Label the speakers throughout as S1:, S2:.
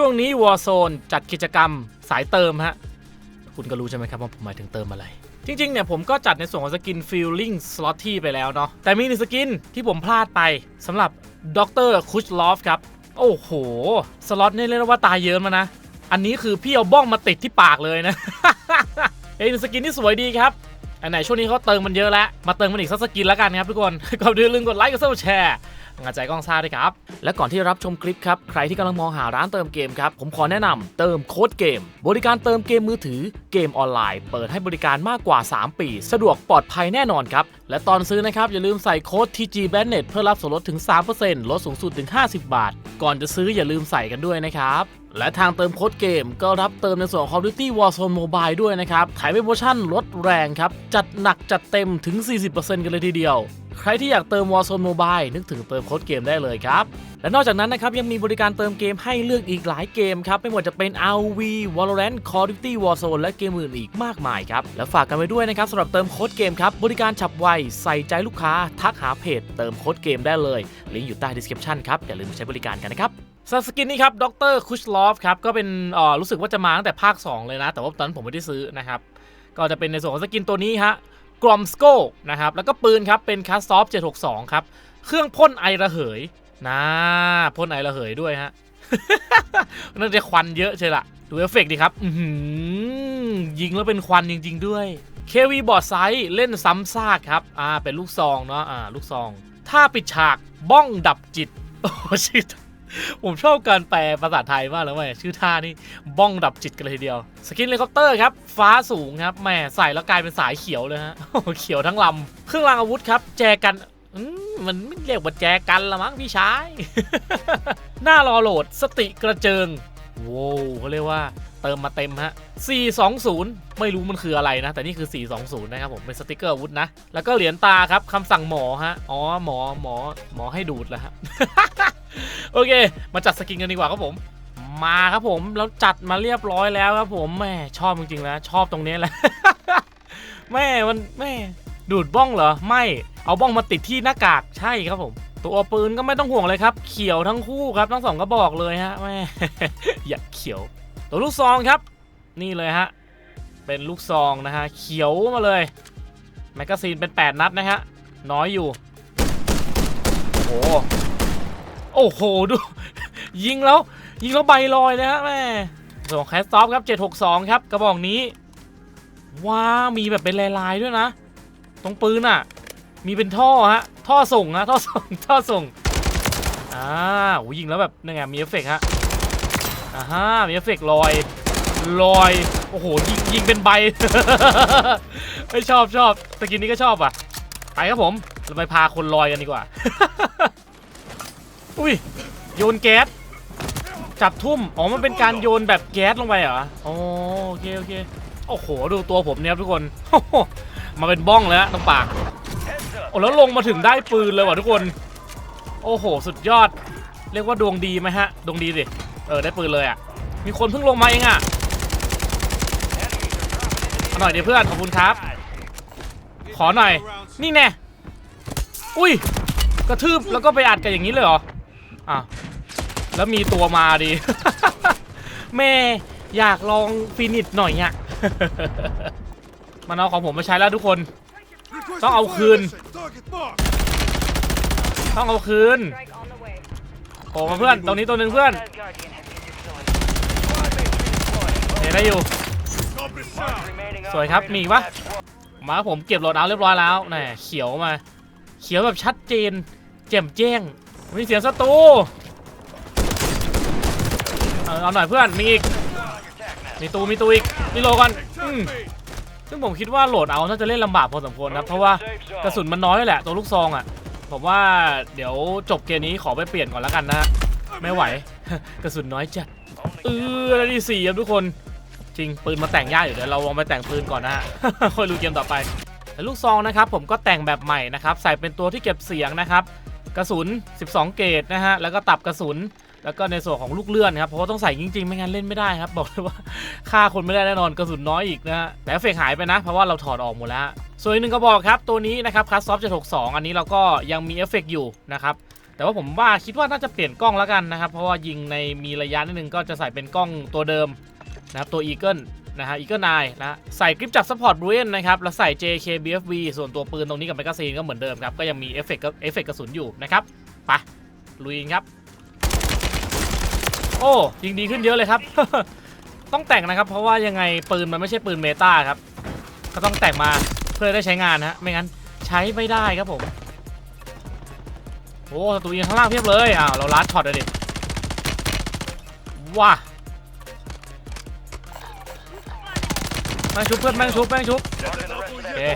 S1: ช่วงนี้ Warzone จัดกิจกรรมสายเติมฮะ คุณก็รู้ใช่ไหมครับว่าผมหมายถึงเติมอะไร จริง ๆ เนี่ยผมก็จัดในส่วนของสกิน Feeling Slotty ไปแล้วเนาะแต่มีหนึ่งสกินที่ผมพลาดไปสำหรับดรคุชลอฟครับ โอ้โห สล็อตนี่เรียกว่าตายเยอะมานะ อันนี้คือพี่เอาบ้องมาติดที่ปากเลยนะเอ้ยสกินที่สวยดีครับ อันไหนช่วงนี้เขาเติมมันเยอะแล้ว มาเติมมันอีกสักสกินแล้วกันครับทุกคนก่อนอื่นลืมกดไลค์กดซับสไครต์แชร์งานใจกล้องซ่าด้วยครับ และก่อนที่รับชมคลิปครับ ใครที่กำลังมองหาร้านเติมเกมครับ ผมขอแนะนำเติมโค้ดเกม บริการเติมเกมมือถือเกมออนไลน์ เปิดให้บริการมากกว่า 3 ปี สะดวกปลอดภัยแน่นอนครับ และตอนซื้อนะครับ อย่าลืมใส่โค้ด TG b a n n e t เพื่อรับส่วนลดถึง 3%ลดสูงสุดถึง 50 บาท ก่อนจะซื้ออย่าลืมใส่กันด้วยนะครับ และทางเติมโค้ดเกมก็รับเติมในส่วนของ Call of Duty Warzone Mobile ด้วยนะครับขายเป็นโปรโมชั่นลดแรงครับ จัดหนักจัดเต็มถึง 40%กันเลยทีเดียว ใครที่อยากเติม Warzone Mobile นึกถึงเติมโค้ดเกมได้เลยครับ และนอกจากนั้นนะครับ ยังมีบริการเติมเกมให้เลือกอีกหลายเกมครับ ไม่ว่าจะเป็น RV Valorant Call of Duty Warzone และเกมอื่นอีกมากมายครับ และฝากกันไว้ด้วยนะครับสำหรับเติมโค้ดเกมครับบริการฉับไวใส่ใจลูกค้าทักหาเพจ เติมโค้ดเกมได้เลยลิงก์อยู่ใต้ description ครับอย่าลืมใช้บริการกันนะครับ สสกินนี้ครับดรคุชลอฟครับก็เป็นเอ่อรู้สึกว่าจะมาตั้งแต่ภาค 2 เลยนะ แต่ว่าตอนนั้นผมไม่ได้ซื้อนะครับ ก็จะเป็นในส่วนของสกินตัวนี้ฮะกรอมสโกนะครับ แล้วก็ปืนครับเป็นคัสซอฟ762 ครับ เครื่องพ่นไอระเหยนะพ่นไอระเหยด้วยฮะน่าจะควันเยอะใช่ละดูเอฟเฟกต์ดีครับยิงแล้วเป็นควันจริง ๆ ด้วยเควีบอร์ดไซส์เล่นซ้ำซากครับอ่าเป็นลูกซองเนาะอ่าลูกซอง ถ้าปิดฉากบ้องดับจิตโอ้ชิต ผมชอบการแปลภาษาไทยมากเลยเว้ยชื่อท่านี่บ้องดับจิตกันเลยทีเดียว สกินเฮลิคอปเตอร์ครับ ฟ้าสูงครับแหมใส่แล้วกลายเป็นสายเขียวเลยฮะโอ้เขียวทั้งลำ เครื่องรางอาวุธครับ แจกันมมันไม่เรียกว่าแจกันละมั้งพี่ชาย หน้ารอโหลดสติกระเจิง โว้วเขาเรียกว่าเติมมาเต็มฮะ 420 ไม่รู้มันคืออะไรนะ แต่นี่คือ 420 นะครับผม เป็นสติกเกอร์วุธนะ แล้วก็เหรียญตาครับคำสั่งหมอฮะ อ๋อ หมอ หมอ หมอให้ดูดแล้วฮะ โอเค มาจัดสกินกันดีกว่าครับผม มาครับผม แล้วจัดมาเรียบร้อยแล้วครับผม แม่ชอบจริงๆนะ ชอบตรงนี้แหละ แม่ มัน แม่ ดูดบ้องเหรอ ไม่ เอาบ้องมาติดที่หน้ากาก ใช่ครับผม ตัวปืนก็ไม่ต้องห่วงเลยครับ เขียวทั้งคู่ครับทั้งสองก็บอกเลยฮะแม่อยากเขียว ตัวลูกซองครับ นี่เลยฮะ เป็นลูกซองนะฮะ เขียวมาเลย แมกกาซีนเป็น 8 นัดนะฮะ น้อยอยู่ โอ้โห โอ้โห ดู ยิงแล้ว ยิงแล้วใบลอยเลยฮะแม่ส่งแคสซอฟครับ 762 ครับ กระบอกนี้ ว้ามีแบบเป็นลายๆด้วยนะ ตรงปืนอะ มีเป็นท่อฮะ ท่อส่งนะท่อส่ง ท่อส่ง อ่าโหยิงแล้วแบบนี่ไงมีเอฟเฟกต์ฮะ อ่าฮะ มีเอฟเฟกต์ลอย ลอย โอ้โห ยิงยิงเป็นใบไม่ชอบชอบสกินนี้ก็ชอบอะ ไปครับผม เราไปพาคนลอยกันดีกว่า อุ้ย โยนแก๊ส จับทุ่ม อ๋อ มันเป็นการโยนแบบแก๊สลงไปเหรอ อ๋อ โอเค โอเค โอ้โห ดูตัวผมเนี่ยครับทุกคน มาเป็นบ้องแล้วตรงปาก อ้แล้วลงมาถึงได้ปืนเลยว่ะทุกคน โอ้โห สุดยอด เรียกว่าดวงดีไหมฮะ ดวงดีสิ เออ ได้ปืนเลยอะ มีคนเพิ่งลงมาเองอะหน่อยเดี๋ยวเพื่อน ขอบคุณครับ ขอหน่อย นี่แน่ อุ้ย กระทืบแล้วก็ไปอัดกันอย่างนี้เลยเหรอ อะ แล้วมีตัวมาดิแม่อยากลองฟินิชหน่อยอะมันเอาของผมมาใช้แล้วทุกคน ต้องเอาคืน ต้องเอาคืนโผล่มาเพื่อน ตรงนี้ตัวหนึ่งเพื่อนเห็นได้อยู่ สวยครับ มีปะมาผมเก็บโหลดเอาเรียบร้อยแล้วน่เขียวมา เขียวแบบชัดเจน แจ่มแจ้ง มีเสียงศัตรูเออเอาหน่อยเพื่อน มีอีก มีตูมีตูอีก มีโลก่อนอืม ซึ่งผมคิดว่าโหลดเอาน่าจะเล่นลำบากพอสมควรนะเพราะว่ากระสุนมันน้อยแหละตัวลูกซองอะผมว่าเดี๋ยวจบเกมนี้ขอไปเปลี่ยนก่อนแล้วกันนะไม่ไหว กระสุนน้อยจัดเออแล้วที่สี่ครับทุกคนจริงปืนมาแต่งยากอยู่เดี๋ยวเราลองไปแต่งปืนก่อนนะฮะค่อยรู้เกมต่อไปแล้วลูกซองนะครับผมก็แต่งแบบใหม่นะครับใส่เป็นตัวที่เก็บเสียงนะครับกระสุน 12 เกตนะฮะแล้วก็ตับกระสุน แล้วก็ในส่วนของลูกเลื่อนครับเพราะว่าต้องใส่จริงๆ ไม่งั้นเล่นไม่ได้ครับ บอกเลยว่าฆ่าคนไม่ได้แน่นอนกระสุนน้อยอีกนะฮะแต่เฟเฟกหายไปนะ เพราะว่าเราถอดออกหมดแล้ว ส่วนอีกหนึ่งกระบอกครับ ตัวนี้นะครับคัสซอฟ762อันนี้เราก็ยังมีเอฟเฟกต์อยู่นะครับแต่ว่าผมว่าคิดว่าน่าจะเปลี่ยนกล้องแล้วกันนะครับ เพราะว่ายิงในมีระยะนิดนึงก็จะใส่เป็นกล้องตัวเดิมนะครับตัว Eagle นะฮะ Eagle 9นะฮะใส่กริปจาก Support b r u n นนะครับ แล้วใส่ JK BFV ส่วนตัวปืนตรงนี้กับแมกกาซีนก็เหมือนเดิมครับ ก็ยังมีเอฟเฟกต์เอฟเฟกกระสุนอยู่นะครับ ไป ลุยครับ โอ้ยิงดีขึ้นเยอะเลยครับ ต้องแต่งนะครับ เพราะว่ายังไงปืนมันไม่ใช่ปืนเมตาครับ ก็ต้องแต่งมาเพื่อได้ใช้งานนะฮะไม่งั้นใช้ไม่ได้ครับผมโอ้ศัตรูยิงข้างล่างเพียบเลยอ้าวเราลัดช็อตเลยดิว้าแม่งชุบเพื่อนแม่งชุบแม่งชุบ Okay.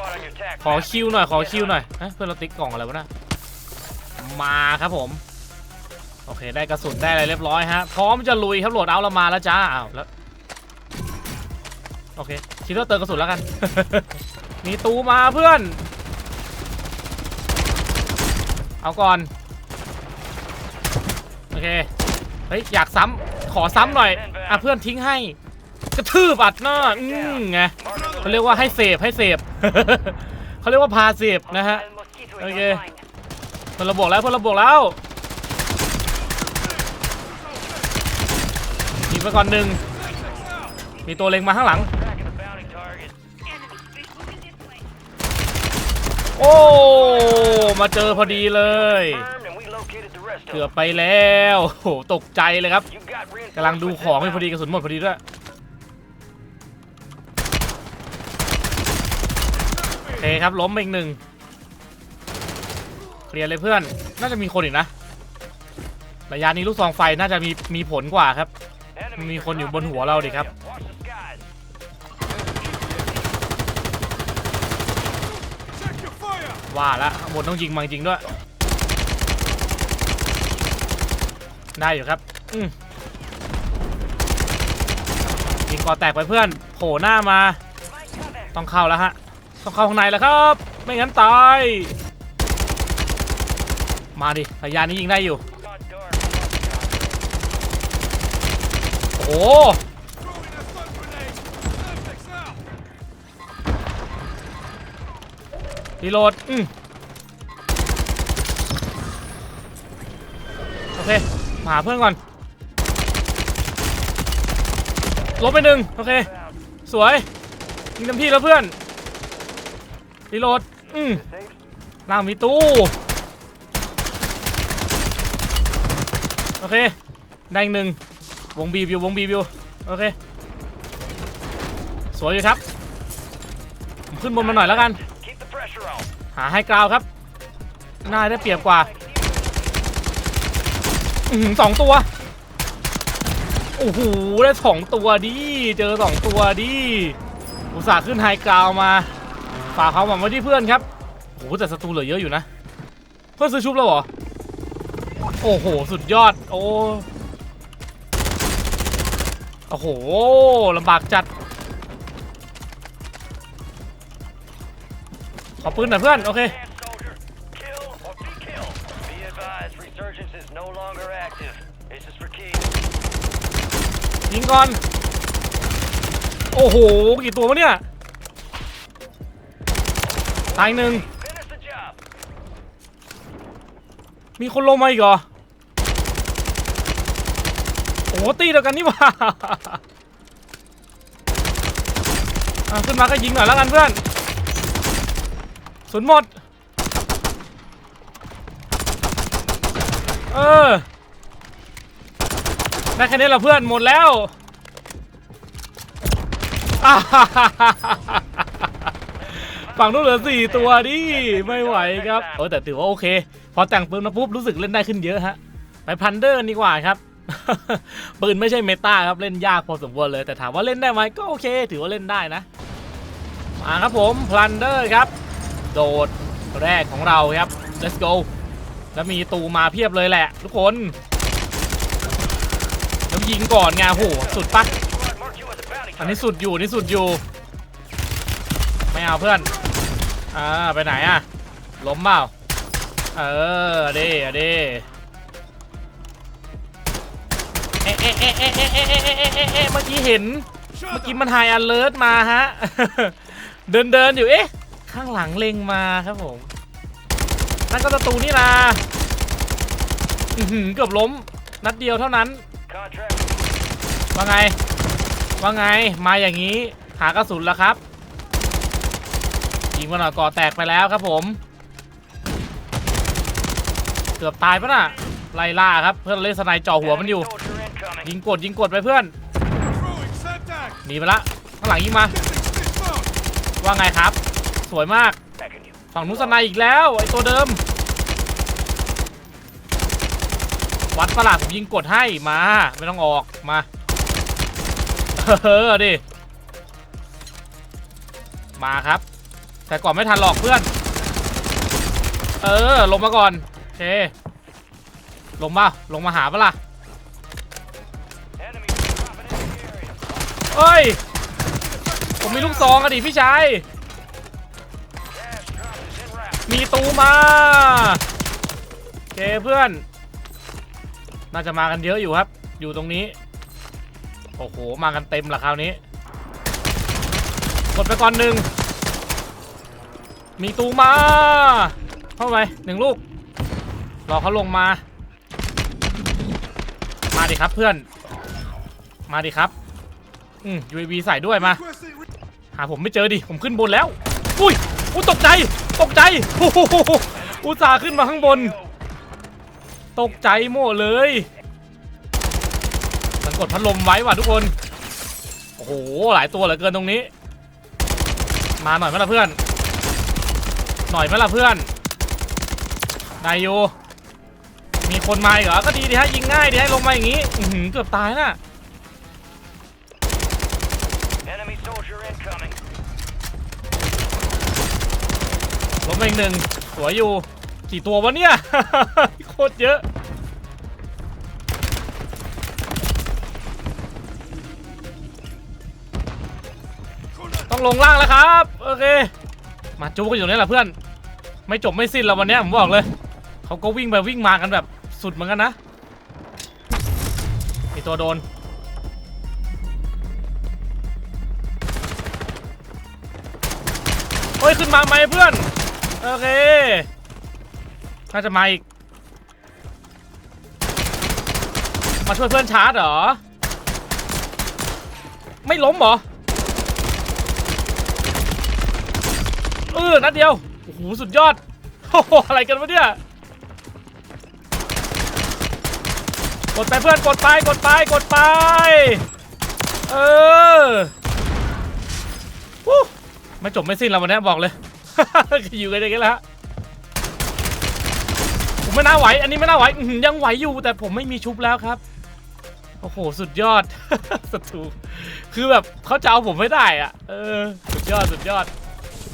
S1: ขอคิวหน่อยขอคิวหน่อยเฮ้ยเพื่อนเราติ๊กกล่องอะไรวะน่ะมาครับผม โอเคได้กระสุนได้อะไรเรียบร้อยฮะพร้อมจะลุยครับโหลดเอาเรามาแล้วจ้าอ้าวแล้วโอเคคิดว่าเติมกระสุนแล้วกัน มีตูมาเพื่อน เอาก่อน โอเค เฮ้ย อยากซ้ำขอซ้ำหน่อย อะเพื่อนทิ้งให้ กระทืบอัดหน้าอืมไงเขาเรียกว่าให้เสพให้เสพเขาเรียกว่าพาเสพนะฮะ
S2: mosquito
S1: Okay.
S2: okay. online.
S1: เพื่อนราบอกแล้วเพื่อนราบอกแล้ว งไปก่อนหนึ่งมีตัวเล็งมาข้างหลัง โอ้ มาเจอพอดีเลย เกือบไปแล้วโอ้โหตกใจเลยครับกำลังดูของให้พอดีกระสุนหมดพอดีด้วยโอเคครับล้มอีกหนึ่งเคลียร์เลยเพื่อน น่าจะมีคนอีกนะ ระยะนี้ลูกซองไฟน่าจะมีมีผลกว่าครับ มีคนอยู่บนหัวเราดิครับ ว่าละข้างบนต้องยิงมาจริงด้วย ได้อยู่ครับอืยิงก่อแตกไปเพื่อนโผล่หน้ามา ต้องเข้าแล้วฮะ ต้องเข้าข้างในแล้วครับ ไม่งั้นตาย มาดิระยะนี้ยิงได้อยู่ โอ้รีโหลดอืมโอเค หาเพื่อนก่อน ลบไปหนึ่งโอเค สวย ยิงเต็มที่แล้วเพื่อน รีโหลด อืมล่างมีตู้ โอเค ได้อีกหนึ่ง วงบีบอยู่วงบีบอยู่โอเค สวยอยู่ครับผมขึ้นบนมาหน่อยแล้วกัน หาให้กราวครับน่าได้เปรียบกว่าอือสองตัว โอ้โห ได้สองตัวดิ เจอสองตัวดิ อุตส่าห์ขึ้นไฮกราวมา ฝากความหวังไว้ที่เพื่อนครับ โอ้โห แต่ศัตรูเหลือเยอะอยู่นะ เพื่อนซื้อชุบแล้วเหรอ โอ้โห สุดยอด โอ้ โอ้โหลำบากจัด ขอปืนหน่อยเพื่อน โอเค ยิงก่อน โอ้โห กี่ตัววะเนี่ย ตายหนึ่ง มีคนลงมาอีกเหรอ หตีเดียวกันนี่หว่าขึ้นมาก็ยิงหน่อยแล้วกันเพื่อนสุนหมด เออได้แค่นี้ละเพื่อนหมดแล้วฝั่งนู้นเหลือสี่ตัวดิไม่ไหวครับโอ้แต่ถือว่าโอเค พอแต่งปืนมาปุ๊บรู้สึกเล่นได้ขึ้นเยอะฮะ ไปพันเดอร์ดีกว่าครับ ปืนไม่ใช่เมตาครับเล่นยากพอสมควรเลย แต่ถามว่าเล่นได้ไหมก็โอเค ถือว่าเล่นได้นะมาครับผมพลันเดอร์ครับ โดดแรกของเราครับ let's go แล้วมีตูมาเพียบเลยแหละ ทุกคนแล้วยิงก่อนไงโหสุดปะอันนี้สุดอยู่นี่สุดอยู่ ไม่เอาเพื่อนอ่าไปไหนอะล้มเปล่าเออเดิเอาดิ เอ๊ะเอ๊เอ๊เอ๊เอ๊เอ๊เอ๊เมื่อกี้เห็น เมื่อกี้มันไฮอันเลิร์มาฮะ เดินเดินอยู่ เอ๊ะ ข้างหลังเล็งมาครับผม นั่นก็ประตูนี่ล่ะเกือบล้ม นัดเดียวเท่านั้น ว่าไง ว่าไง มาอย่างนี้ หากระสุนแล้วครับ ยิงมันหน่อยก่อแตกไปแล้วครับผม เกือบตายปะน่ะ ไล่ล่าครับ เพื่อนเล่นสไนจ่อหัวมันอยู่ ยิงกดยิงกดไปเพื่อนหนีไปละข้างหลังยิงมา ว่าไงครับ สวยมากฝั่งนู้นสนด์อีกแล้วไอตัวเดิม วัดประหลาดผมยิงกดให้มา ไม่ต้องออกมาเออดิมาครับ แต่ก่อนไม่ทันหรอกเพื่อน เออ ลงมาก่อนโอเคลงมาลงมาหาปะล่ะ เอ้ย ผมมีลูกซองอะดิพี่ชาย มีตูมาโอเคเพื่อน น่าจะมากันเยอะอยู่ครับ อยู่ตรงนี้ โอ้โห มากันเต็มละคราวนี้ กดไปก่อนหนึ่ง มีตูมา เข้าไปหนึ่งลูก รอเขาลงมา มาดิครับเพื่อน มาดิครับ อืม UAV ใส่ด้วยมา หาผมไม่เจอดิ ผมขึ้นบนแล้ว อุ้ยอุ้ยตกใจ ตกใจโอ้โหอุตส่าห์ขึ้นมาข้างบน ตกใจโม่เลยสังกดพัดลมไว้ว่ะทุกคน โอ้โห หลายตัวเหลือเกินตรงนี้ มาหน่อยไหมล่ะเพื่อน หน่อยไหมล่ะเพื่อน นายโยมีคนมาอีกเหรอ ก็ดีดีฮะยิงง่ายดีให้ลงมาอย่างนี้ อือหือเกือบตายน่ะ
S2: Enemy soldier incoming.
S1: ล้ม ไปอีกหนึ่งสวยอยู่กี่ตัววะเนี่ย โคตรเยอะ ต้องลงล่างแล้วครับ โอเค มาจูกันอยู่นี่แหละเพื่อน ไม่จบไม่สิ้นแล้ววันนี้ผมบอกเลย เขาก็วิ่งไปวิ่งมากันแบบสุดเหมือนกันนะ มีตัวโดนเฮ้ยขึ้นมาไหมเพื่อน โอเคน่าจะมาอีก มาช่วยเพื่อนชาร์จเหรอ ไม่ล้มเหรอ เออ นัดเดียว โอ้โห สุดยอด โอ้โห อะไรกันวะเนี่ยกดไปเพื่อนกดไปกดไปกดไป เออวู้ไม่จบไม่สิ้นแล้ววันนี้บอกเลย อยู่กันอย่างนี้และฮะผมไม่น่าไหว อันนี้ไม่น่าไหวยังไหวอยู่แต่ผมไม่มีชุบแล้วครับ โอ้โห สุดยอดศัตรูคือแบบเขาจะเอาผมไม่ได้อะเออ สุดยอด สุดยอด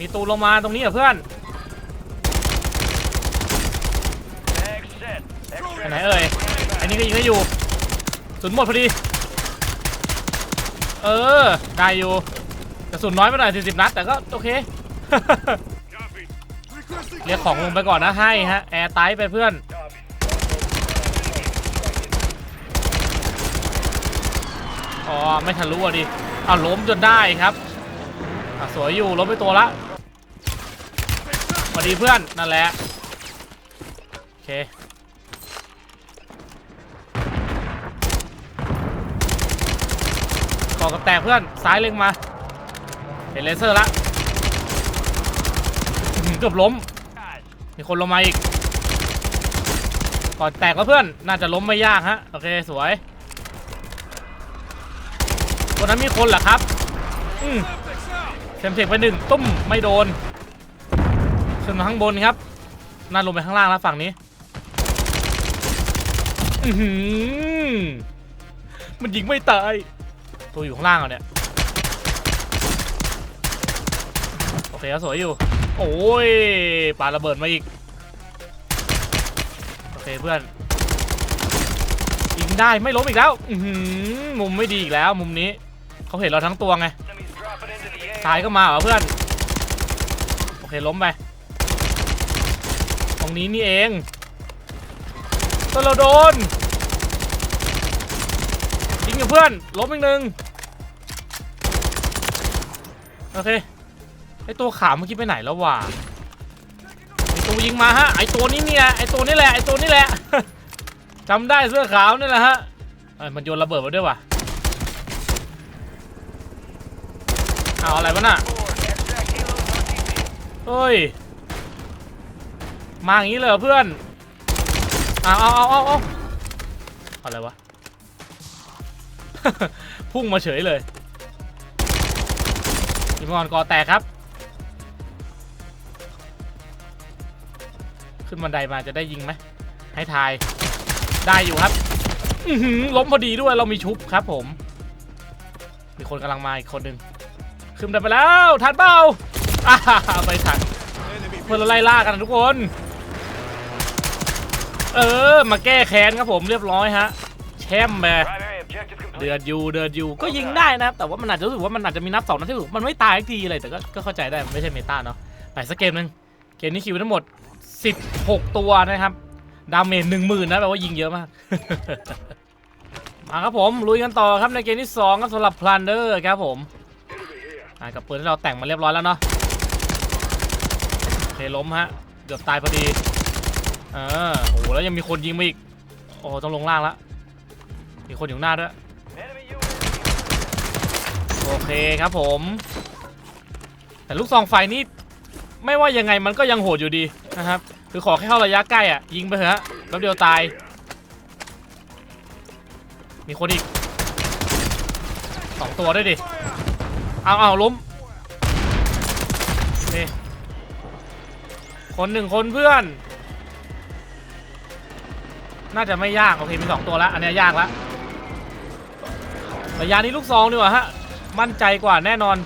S1: มีตูลงมาตรงนี้เหรอเพื่อนไหนเอ่ย อันนี้ก็ยิงได้อยู่สุนหมดพอดี เออ ได้อยู่กระสุนน้อยไปหน่อย40นัด แต่ก็โอเค เรียกของลงไปก่อนนะให้ฮะแอร์ไตไปเพื่อนอ๋อไม่ทะลุอะดิอ้าวล้มจนได้ครับอะสวยอยู่ล้มไปตัวละสวัสดีเพื่อนนั่นแหละโอเคก่อกับแตกเพื่อนซ้ายเล็งมาเห็นเลเซอร์ละ เกือบล้ม มีคนลงมาอีก ก่อนแตกแล้วเพื่อน น่าจะล้มไม่ยากฮะ โอเคสวยคนนั้นมีคนเหรอครับ อืมเซมเทคไปหนึ่งตุ้มไม่โดนขึ้นมาข้างบนครับ น่าลงไปข้างล่างแล้วฝั่งนี้ อือหือมันยิงไม่ตาย ตัวอยู่ข้างล่างเหรอเนี่ย โอเคก็สวยอยู่ โอ้ยปาระเบิดมาอีก โอเคเพื่อนยิงได้ไม่ล้มอีกแล้วมุมไม่ดีอีกแล้ว มุมนี้เขาเห็นเราทั้งตัวไงตายก็มาเหรอเพื่อน โอเคล้มไปตรงนี้นี่เองตัวเราโดนยิงกับเพื่อนล้มอีกหนึ่งโอเค ไอตัวขาวเมื่อกี้ไปไหนแล้ววะไอตัวยิงมาฮะไอตัวนี้เนี่ยไอตัวนี้แหละไอตัวนี้แหละจำได้เสื้อขาวนี่แหละฮะเอ้ยมันโยนระเบิดมาด้วยว่ะเอาอะไรวะน่ะเฮ้ยมาอย่างนี้เลยเพื่อนเอาเอาเอาเอาเอาอะไรวะ พุ่งมาเฉยเลยยิงก่อนกอแตกครับ ขึ้นบันไดมาจะได้ยิงไหมให้ทายได้อยู่ครับหือล้มพอดีด้วยเรามีชุบครับผม มีคนกำลังมาอีกคนหนึ่งขึ้นไดไปแล้วทันเปล่าอ่าไปทันเพื่อนเราไล่ล่ากันทุกคน เออ มาแก้แค้นครับผมเรียบร้อยฮะ แชมป์ไปเดือดอยู่เดือดอยู่ก็ยิงได้นะครับ แต่ว่ามันอาจจะรู้สึกว่ามันอาจจะมีนับสองนัดที่สึกมันไม่ตายทีเลยแต่ก็ก็เข้าใจได้มันไม่ใช่เมตาเนาะไปสักเกมหนึงเกมนี้คิวทั้งหมด 16 ตัวนะครับ ดาเมจหนึ่งหมื่นนะแปลว่ายิงเยอะมาก มาครับผม ลุยกันต่อครับในเกมที่สองครับสำหรับพลันเดอร์ครับผมกับปืนที่เราแต่งมาเรียบร้อยแล้วเนาะเคล้มฮะ เกือบตายพอดีเออโอ้โหแล้วยังมีคนยิงมาอีก โอ้ต้องลงล่างละมีคนอยู่หน้าด้วยโอเคครับผม แต่ลูกซองไฟนี่ไม่ว่ายังไงมันก็ยังโหดอยู่ดีนะครับ คือขอแค่เข้าระยะใกล้อะ ยิงไปเถอะแป๊บเดียวตาย มีคนอีกสองตัวด้วยดิ เอาเอาล้มนี่คนหนึ่งคนเพื่อน น่าจะไม่ยาก โอเค มีสองตัวแล้ว อันเนี้ยยากแล้วระยะนี้ลูกซองดีกว่าฮะ มั่นใจกว่าแน่นอน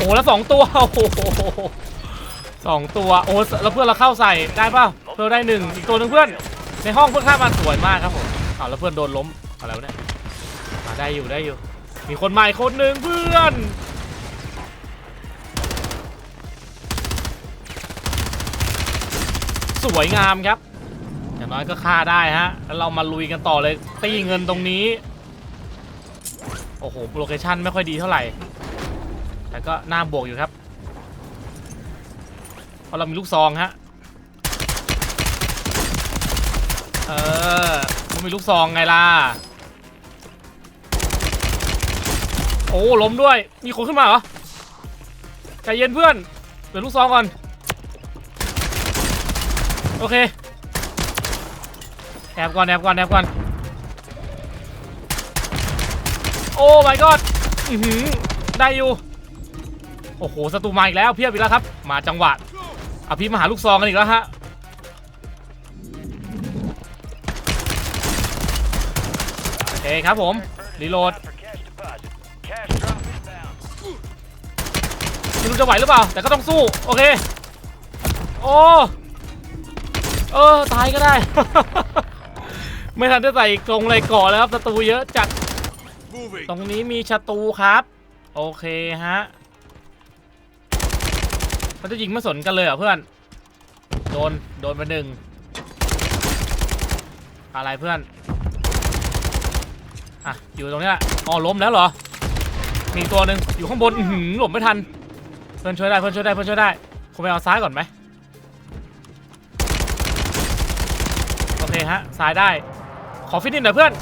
S1: อ้โหแล้วสองตัวโอ้โหสองตัวโอ้แล้วเพื่อนเราเข้าใส่ได้ป่ะเพื่อนได้หนึ่งอีกตัวหนึ่งเพื่อน ในห้องเพื่อนข้ามาสวยมากครับผมอ้าวแล้วเพื่อนโดนล้มอะไรวะเนี่ยอ่าได้อยู่ได้อยู่ มีคนใหม่คนหนึ่งเพื่อนสวยงามครับ อย่างน้อยก็ฆ่าได้ฮะ แล้วเรามาลุยกันต่อเลย ตีเงินตรงนี้ โอ้โห โลเคชั่นไม่ค่อยดีเท่าไหร่ แต่ก็น่าบวกอยู่ครับ เพราะเรามีลูกซองฮะ เออมันมีลูกซองไงล่ะ โอ้ล้มด้วย มีคนขึ้นมาเหรอ ใจเย็นเพื่อน เดี๋ยวลูกซองก่อน โอเค แอบก่อนแอบก่อนแอบก่อน โอ้ my god อือหือได้อยู่ โอ้โหศัตรูมาอีกแล้วเพียบอีกแล้วครับ มาจังหวะอภิมหาลูกซองกันอีกแล้วฮะโอเคครับผมรีโหลดไม่รู้จะไหวหรือเปล่า แต่ก็ต้องสู้ โอเค โอ้เออ ตายก็ได้ ไม่ทันได้ใส่กรงอะไรก่อนแล้วครับศัตรูเยอะจัด ตรงนี้มีศัตรูครับ โอเคฮะ เขาจะยิงไม่สนกันเลยเหรอเพื่อน โดน โดนไปหนึ่ง อะไรเพื่อน อะ อยู่ตรงเนี้ยอ๋อล้มแล้วเหรอ มีตัวหนึ่งอยู่ข้างบนหือหลบไม่ทัน เพื่อนช่วยได้ เพื่อนช่วยได้ เพื่อนช่วยได้คุณไปเอาซ้ายก่อนไหมโอเคฮะ ซ้ายได้ ขอฟินิดหน่อยเพื่อน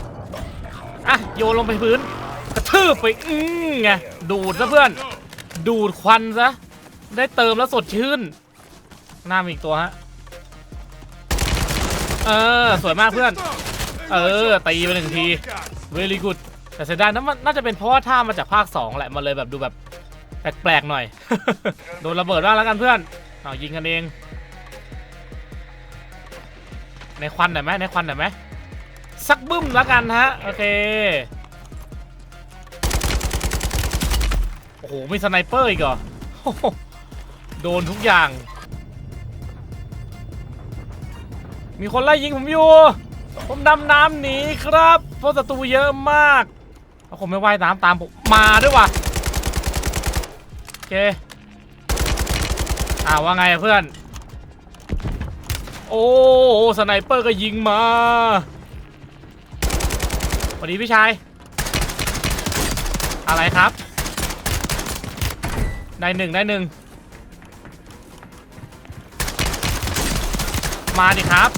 S1: อะ โยนลงไปพื้น กระทืบไป อืมไง ดูดซะเพื่อน ดูดควันซะ ได้เติมแล้วสดชื่น หน้ามีอีกตัวฮะ เออ สวยมากเพื่อน เออ ตีไปหนึ่งที very good แต่เสียดายนะมันน่าจะเป็นเพราะว่าท่ามาจากภาค 2 แหละ มันเลยแบบดูแบบแปลกๆหน่อย โดนระเบิดบ้างแล้วกันเพื่อนเอายิงกันเอง ในควันหน่อยไหมในควันหน่อยไหมสักบึ้มแล้วกันฮะ โอเค โอ้โห มีสไนเปอร์อีกเหรอ โดนทุกอย่าง มีคนไล่ยิงผมอยู่ ผมดำน้ำหนีครับ เพราะศัตรูเยอะมากแล้วผมไม่ว่ายน้ำตามผมมาด้วยว่ะโอเคอ่าว่าไงเพื่อน โอ้สไนเปอร์ก็ยิงมาสวัสดีพี่ชาย อะไรครับ ได้หนึ่งได้หนึ่ง มาดิครับ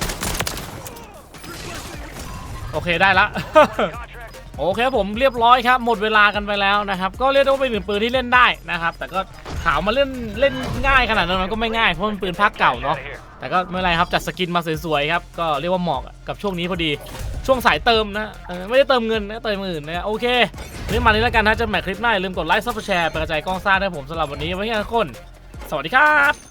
S1: โอเคได้ละ
S2: Contract
S1: โอเคผมเรียบร้อยครับ หมดเวลากันไปแล้วนะครับ ก็เรียกได้ว่าเป็นหนึ่งปืนที่เล่นได้นะครับ แต่ก็ถามมาเล่นเล่นง่ายขนาดนั้นมันก็ไม่ง่ายเพราะมันปืนภาคเก่าเนาะ
S2: out of here.
S1: แต่ก็ไม่เป็นไรครับจัดสกินมาสวยๆครับก็เรียกว่าเหมาะกับช่วงนี้พอดีช่วงสายเติมนะเออไม่ได้เติมเงินนะเติมอื่นนะโอเคนี่มานี้แล้วกันถ้าจะแมทคลิปหน้าอย่าลืมกดไลค์ซับสไครต์แชร์เป็นกระจายกล้องซ่าให้ผมสำหรับวันนี้ไว้แค่นี้ทุกคน สวัสดีครับ